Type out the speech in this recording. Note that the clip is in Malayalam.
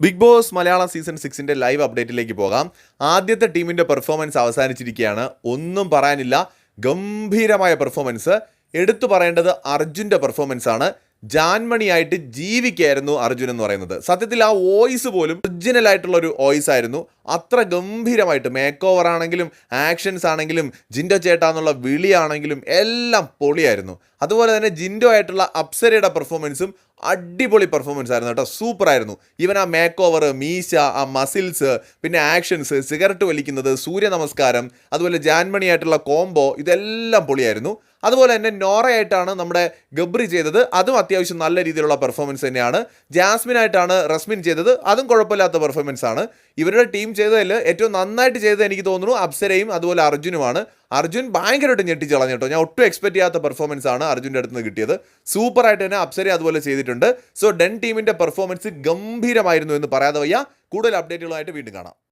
ബിഗ് ബോസ് മലയാളം സീസൺ സിക്സിന്റെ ലൈവ് അപ്ഡേറ്റിലേക്ക് പോകാം. ആദ്യത്തെ ടീമിന്റെ പെർഫോമൻസ് അവസാനിച്ചിരിക്കുകയാണ്. ഒന്നും പറയാനില്ല. ഗംഭീരമായ പെർഫോമൻസ് എടുത്തു പറയേണ്ടത് അർജുന്റെ പെർഫോമൻസ് ആണ്. ജാൻമണിയായിട്ട് ജീവിക്കായിരുന്നു അർജുൻ എന്ന് പറയുന്നത്. സത്യത്തിൽ ആ വോയിസ് പോലും ഒറിജിനൽ ആയിട്ടുള്ള ഒരു വോയിസ് ആയിരുന്നു. അത്ര ഗംഭീരമായിട്ട് മേക്ക് ഓവർ ആണെങ്കിലും ആക്ഷൻസ് ആണെങ്കിലും ജിൻഡോ ചേട്ടാ എന്നുള്ള വിളിയാണെങ്കിലും എല്ലാം പൊളിയായിരുന്നു. അതുപോലെ തന്നെ ജിൻഡോ ആയിട്ടുള്ള അപ്സരയുടെ പെർഫോമൻസും അടിപൊളി പെർഫോമൻസ് ആയിരുന്നു കേട്ടോ. സൂപ്പർ ആയിരുന്നു. ഇവൻ ആ മേക്ക് ഓവർ മീശ ആ മസിൽസ് പിന്നെ ആക്ഷൻസ് സിഗരറ്റ് വലിക്കുന്നത് സൂര്യ നമസ്കാരം അതുപോലെ ജാൻമണി ആയിട്ടുള്ള കോംബോ ഇതെല്ലാം പൊളിയായിരുന്നു. അതുപോലെ തന്നെ നോറയായിട്ടാണ് നമ്മുടെ ഗബ്രി ചെയ്തത്. അതും അത്യാവശ്യം നല്ല രീതിയിലുള്ള പെർഫോമൻസ് തന്നെയാണ്. ജാസ്മിൻ ആയിട്ടാണ് റസ്മിൻ ചെയ്തത്. അതും കുഴപ്പമില്ലാത്ത പെർഫോമൻസ് ആണ്. ഇവരുടെ ടീം ചെയ്തതിൽ ഏറ്റവും നന്നായിട്ട് ചെയ്തത് എനിക്ക് തോന്നുന്നു അപ്സരയും അതുപോലെ അർജുനുമാണ്. അർജുൻ ഭയങ്കരമായിട്ട് ഞെട്ടിച്ച് കളഞ്ഞു കേട്ടോ. ഞാൻ ഒട്ടും എക്സ്പെക്ട് ചെയ്യാത്ത പെർഫോമൻസ് ആണ് അർജുന്റെ അടുത്ത് നിന്ന് കിട്ടിയത്. സൂപ്പറായിട്ട് തന്നെ അപ്സര അതുപോലെ ചെയ്തിട്ടുണ്ട്. സോ ഡെൻ ടീമിന്റെ പെർഫോമൻസ് ഗംഭീരമായിരുന്നു എന്ന് പറയാതെ വയ്യ. കൂടുതൽ അപ്ഡേറ്റുകളായിട്ട് വീണ്ടും കാണാം.